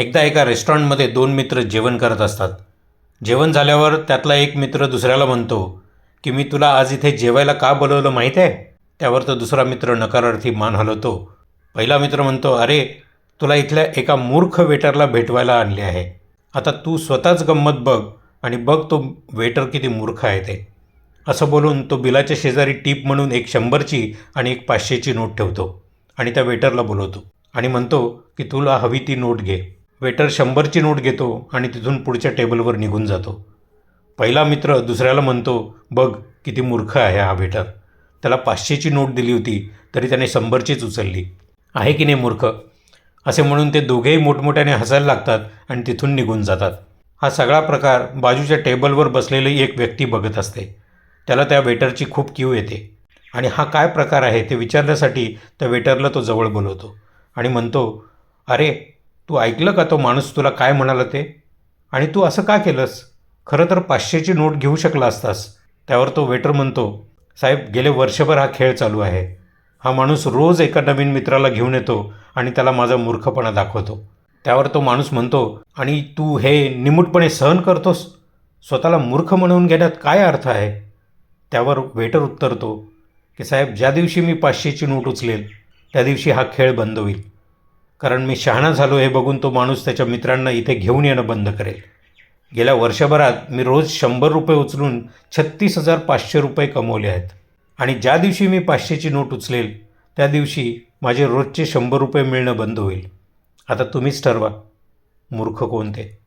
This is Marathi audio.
एकदा एका रेस्टॉरंटमध्ये दोन मित्र जेवण करत असतात. जेवण झाल्यावर त्यातला एक मित्र दुसऱ्याला म्हणतो की मी तुला आज इथे जेवायला का बोलवलं माहीत आहे? त्यावर तो दुसरा मित्र नकारार्थी मान हलवतो. पहिला मित्र म्हणतो अरे तुला इथल्या एका मूर्ख वेटरला भेटवायला आणले आहे. आता तू स्वतःच गंमत बघ आणि बघ तो वेटर किती मूर्ख आहे ते. असं बोलून तो बिलाच्या शेजारी टीप म्हणून एक शंभरची आणि एक पाचशेची नोट ठेवतो आणि त्या वेटरला बोलवतो आणि म्हणतो की तुला हवी ती नोट घे. वेटर शंभरची नोट घेतो आणि तिथून पुढच्या टेबलवर निघून जातो. पहिला मित्र दुसऱ्याला म्हणतो बघ किती मूर्ख आहे हा वेटर. त्याला पाचशेची नोट दिली होती तरी त्याने शंभरचीच उचलली. आहे की नाही मूर्ख? असे म्हणून ते दोघेही मोठमोठ्याने हसायला लागतात आणि तिथून निघून जातात. हा सगळा प्रकार बाजूच्या टेबलवर बसलेली एक व्यक्ती बघत असते. त्याला त्या वेटरची खूप क्यू येते. आणि हा काय प्रकार आहे ते विचारण्यासाठी त्या वेटरला तो जवळ बोलवतो आणि म्हणतो अरे तू ऐकलं का तो माणूस तुला काय म्हणाला ते? आणि तू असं का केलंस? खरं तर पाचशेची नोट घेऊ शकला असतास. त्यावर तो वेटर म्हणतो साहेब गेले वर्षभर हा खेळ चालू आहे. हा माणूस रोज एका नवीन मित्राला घेऊन येतो आणि त्याला माझा मूर्खपणा दाखवतो. त्यावर तो माणूस म्हणतो आणि तू हे निमूटपणे सहन करतोस? स्वतःला मूर्ख म्हणून घेण्यात काय अर्थ आहे? त्यावर वेटर उत्तरतो की साहेब ज्या दिवशी मी पाचशेची नोट उचलेल त्या दिवशी हा खेळ बंद होईल. कारण मी शहाणा झालो हे बघून तो माणूस त्याच्या मित्रांना इथे घेऊन येणं बंद करेल. गेल्या वर्षभरात मी रोज शंभर रुपये उचलून छत्तीस हजार पाचशे रुपये कमवले आहेत. आणि ज्या दिवशी मी पाचशेची नोट उचलेल त्या दिवशी माझे रोजचे शंभर रुपये मिळणं बंद होईल. आता तुम्हीच ठरवा मूर्ख कोणते?